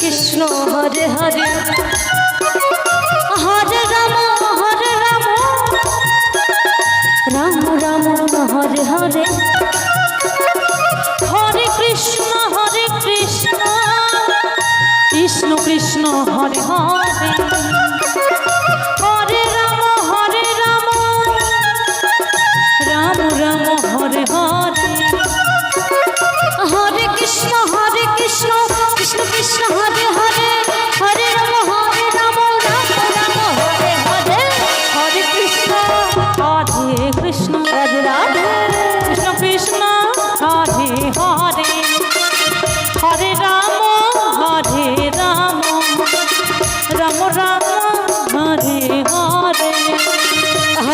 কৃষ্ণ হরে হরে।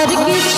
আর কিছু